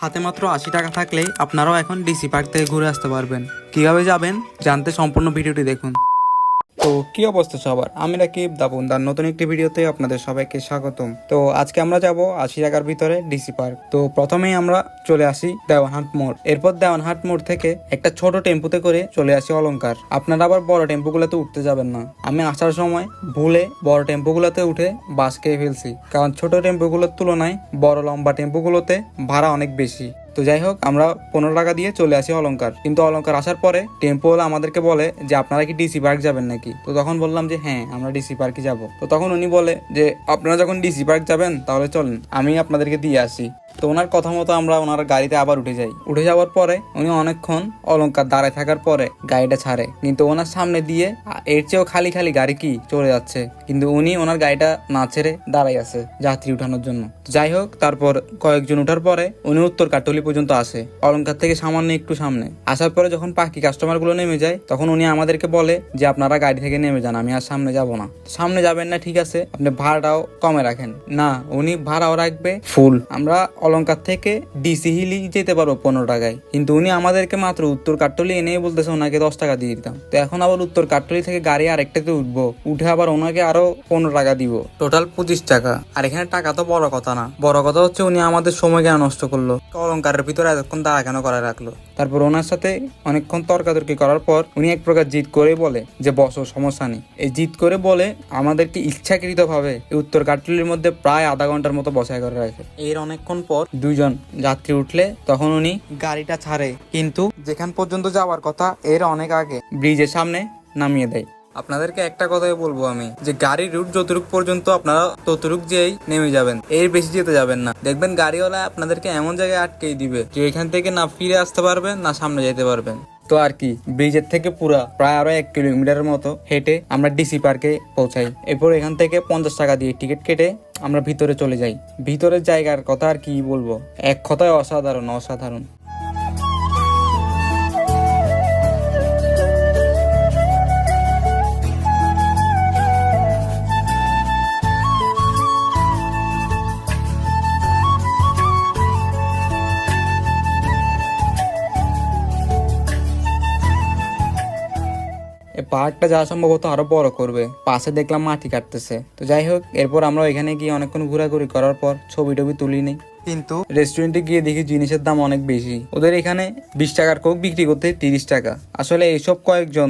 হাতে মাত্র আশি টাকা থাকলে আপনারাও এখন ডিসি পার্ক থেকে ঘুরে আসতে পারবেন। কীভাবে যাবেন জানতে সম্পূর্ণ ভিডিওটি দেখুন। তো কি অবস্থা সবার? আমি রাকিব দাপুন তার নতুন একটি ভিডিওতে আপনাদের সবাইকে স্বাগতম। তো আজকে আমরা যাব আশি টাকার ভিতরে ডিসি পার্ক তো প্রথমেই আমরা চলে আসি দেওয়ানহাট মোড়। এরপর দেওয়ানহাট মোড় থেকে একটা ছোট টেম্পুতে করে চলে আসি অলংকার। আপনারা আবার বড় টেম্পুগুলোতে উঠতে যাবেন না। আমি আসার সময় ভুলে বড় টেম্পুগুলোতে উঠে বাস খেয়ে ফেলছি। কারণ ছোট টেম্পুগুলোর তুলনায় বড় লম্বা টেম্পুগুলোতে ভাড়া অনেক বেশি। তো যাই হোক, আমরা পনেরো টাকা দিয়ে চলে আসি অলঙ্কার কিন্তু অলঙ্কার আসার পরে টেম্পো হলে আমাদেরকে বলে যে, আপনারা কি ডিসি পার্ক যাবেন নাকি? তো তখন বললাম যে হ্যাঁ আমরা ডিসি পার্কে যাব। তো তখন উনি বলে যে, আপনারা যখন ডিসি পার্ক যাবেন, তাহলে চলেন, আমি আপনাদেরকে দিয়ে আসি। তো ওনার কথা মতো আমরা ওনার গাড়িতে আবার উঠে যাই। উঠে যাওয়ার পরে উনি অনেকক্ষণ অলংকার দাঁড়ায় থাকার পরে গাড়িটা ছাড়ে। কিন্তু ওনার সামনে দিয়ে এর চেয়েও খালি খালি গাড়ি কি চলে যাচ্ছে। কিন্তু উনি ওনার গাড়িটা না ছেড়ে দাঁড়াই আছে যাত্রী উঠানোর জন্য। যাই হোক তারপর কয়েকজন উঠার পরে উনি উত্তর কাটলি পর্যন্ত আসে। অলংকার থেকে সামান্য একটু সামনে। আসার পরে যখন পাখি কাস্টমারগুলো নেমে যায় তখন উনি আমাদেরকে বলে যে আপনারা গাড়ি থেকে নেমে যান আমি আর সামনে যাব না। সামনে যাবেন না ঠিক আছে। আপনি ভাড়াটাও কমে রাখেন। না উনি ভাড়াও রাখবে ফুল আমরা অলংকার থেকে ডিসি হিলি যেতে পারব পনেরো টাকায়। কিন্তু উনি আমাদেরকে মাত্র উত্তর কাটলি এনেই বলতেছে, ওনাকে দশ টাকা দিয়ে দিতাম। তো এখন আবার উত্তর কাটলি থেকে গাড়ি আরেকটাতে উঠবো। উঠে আবার ওনাকে আরও পনেরো টাকা দিব। টোটাল পঁচিশ টাকা। আর এখানে টাকা তো বড় কথা না। বড় কথা হচ্ছে উনি আমাদের সময় কেন নষ্ট করল? অলঙ্কারের ভিতরে এতক্ষণ দাঁড়া কেন করা রাখল? তারপর ওনার সাথে অনেকক্ষণ তর্কাতর্কি করার পর উনি এক প্রকার জিত করে বলে যে, বসো সমস্যা নেই। এই জিত করে বলে আমাদেরকে ইচ্ছাকৃতভাবে উত্তর কাটলির মধ্যে প্রায় আধা ঘণ্টার মতো বসায় করে রাখে। এর অনেকক্ষণ পর দুইজন যাত্রী উঠলে তখন উনি গাড়িটা ছাড়ে। কিন্তু যেখান পর্যন্ত যাওয়ার কথা, এর অনেক আগে ব্রিজের সামনে নামিয়ে দেয়। আপনাদেরকে একটা কথাই বলব আমি, যে গাড়ির রুট যতটুক পর্যন্ত আপনারা ততটুক যেই নেমে যাবেন, এর বেশি যেতে যাবেন না। দেখবেন গাড়িওয়ালা আপনাদেরকে এমন জায়গায় আটকেই দিবে, যে এখান থেকে না ফিরে আসতে পারবেন না সামনে যেতে পারবেন। তো আর কি, ব্রিজের থেকে পুরা প্রায় আরও এক কিলোমিটারের মতো হেঁটে আমরা ডিসি পার্কে পৌঁছাই। এরপর এখান থেকে পঞ্চাশ টাকা দিয়ে টিকিট কেটে আমরা ভিতরে চলে যাই। ভিতরের জায়গার কথা আর কি বলব? এক কথায় অসাধারণ অসাধারণ। পাহাড়টা যাওয়া সম্ভবত আরও বড় করবে। পাশে দেখলাম মাটি কাটতেছে। তো যাই হোক এরপর আমরা এখানে গিয়ে অনেকক্ষণ ঘোরাঘুরি করার পর ছবি টবি তুলি নেই কিন্তু রেস্টুরেন্টে গিয়ে দেখি জিনিসের দাম অনেক বেশি। ওদের এখানে বিশ টাকার কোক বিক্রি করতে তিরিশ টাকা। আসলে এইসব কয়েকজন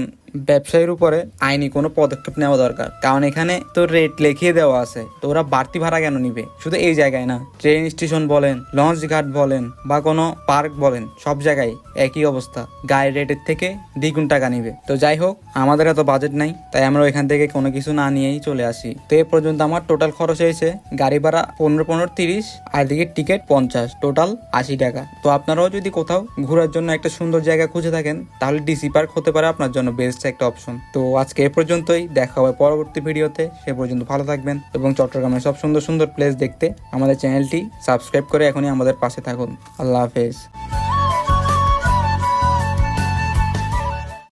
ব্যবসায়ীর উপরে আইনি কোনো পদক্ষেপ নেওয়া দরকার। কারণ এখানে তো রেট লিখিয়ে দেওয়া আছে। তো ওরা বাড়তি ভাড়া কেন নিবে? শুধু এই জায়গায় না ট্রেন স্টেশন বলেন লঞ্চ ঘাট বলেন, বা কোনো পার্ক বলেন, সব জায়গায় একই অবস্থা। গায়ের রেটের থেকে দ্বিগুণ টাকা নিবে। তো যাই হোক, আমাদের এত বাজেট নাই, তাই আমরা ওইখান থেকে কোনো কিছু না নিয়েই চলে আসি। তো এ পর্যন্ত আমার টোটাল খরচ হয়েছে গাড়ি ভাড়া পনেরো পনেরো, তিরিশ, আর দিকে টিকিট পঞ্চাশ টোটাল আশি টাকা। তো আপনারাও যদি কোথাও ঘোরার জন্য একটা সুন্দর জায়গা খুঁজে থাকেন, তাহলে ডিসি পার্ক হতে পারে আপনার জন্য বেস্ট একটা অপশন তো আজকে এ পর্যন্তই, দেখা হবে পরবর্তী ভিডিওতে। সে পর্যন্ত ভালো থাকবেন এবং চট্টগ্রামের সব সুন্দর সুন্দর প্লেস দেখতে আমাদের চ্যানেলটি সাবস্ক্রাইব করে এখনই আমাদের পাশে থাকুন। আল্লাহ হাফেজ।